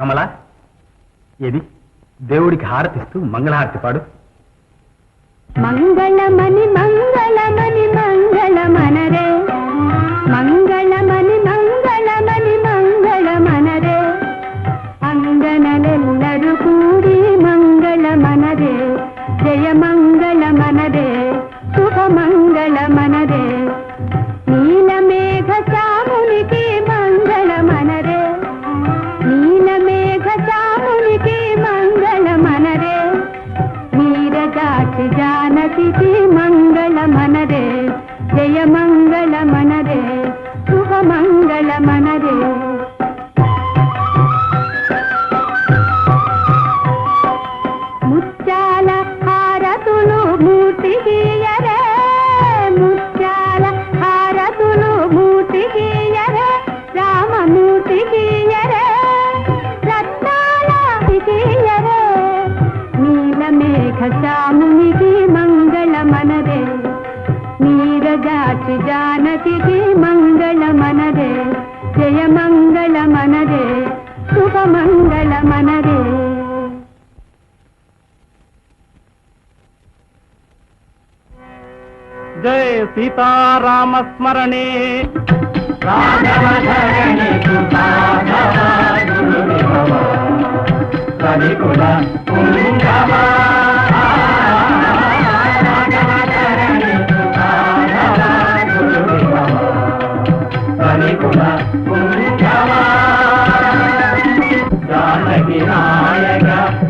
కమల ఏది? దేవుడికి హారతిస్తూ మంగళహారతి పాడు. మంగళమని నీలమేఘ శ్యామునికి మంగళ మనరే నీరజాచి జానకి మంగళ మనరే జయ మంగళ మనరే శుభ మంగళ మనరే జయ సీతారామ స్మరణే రాఘవరణి కుల కుంగవా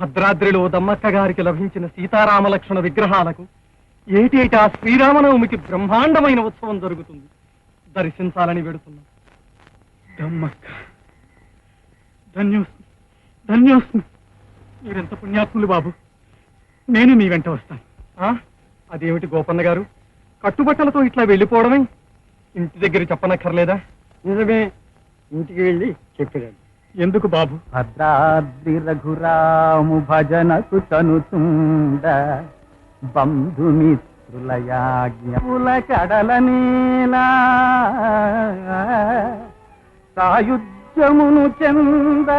భద్రాద్రిలో దమ్మక్క గారికి లభించిన సీతారామ లక్ష్మణ విగ్రహాలకు ఏటేటా శ్రీరామనవమికి బ్రహ్మాండమైన ఉత్సవం జరుగుతుంది. దర్శించాలని వెడుతున్నాం. దమ్మక్క. ధన్యోస్మి. ధన్యోస్మి. మీరెంత పుణ్యాత్ములు బాబు. నేను మీ వెంట వస్తాను. ఆ? అదేమిటి గోపన్న గారు? కట్టుబట్టలతో ఇట్లా వెళ్ళిపోవడమే? ఇంటి దగ్గర చెప్పనక్కర్లేదా? నిజమే. ఇంటికి వెళ్ళి చెప్పాను ఎందుకు బాబు? భద్రాద్రి రఘురాము భజనకు తనుతుండ బంధుమిత్రులయాజ్ఞల కడల నీలా. సాయుధ్యమును చెంద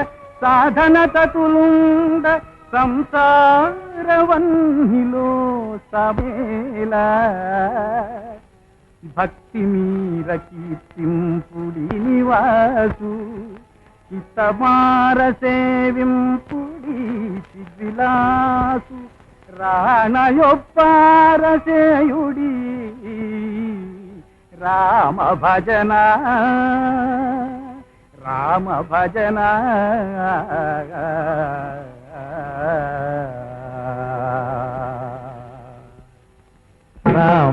సాధన తతులుండ సంసారవన్నిలో సమేలా భక్తి మీర కీర్తింపుడి నివాసు హితమార సేవింపుడి విలాసు రాణయొప్పార సేయుడి రామ భజన రామ భజన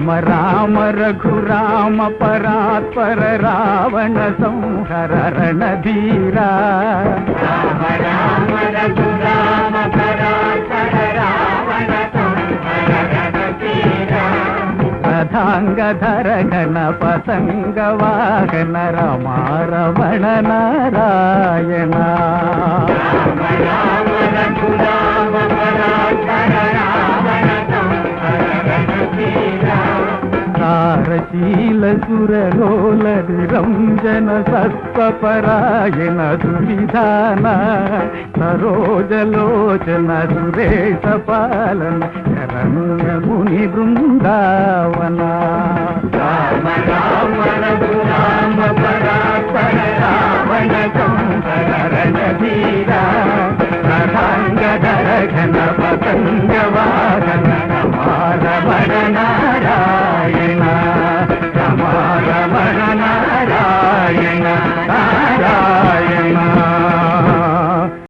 రామ రామ రఘురామ పరాత్పర రావణ సంహర రణధీరా. రామ రామ రఘురామ పరాత్పర రావణ సంహర రణధీరా. రథాంగధర గణ పతంగ వాహన రమారమణ నారాయణ. सुररोलनिरञ्जन सत्त्वपरायण सुविधान सरोजलोचन सुरेशपालन शरण्यमुनिवृन्दावना राम राम रघु राम परात्पर रावण संहरणवीरा रथाङ्गधर घन पतङ्गवाहन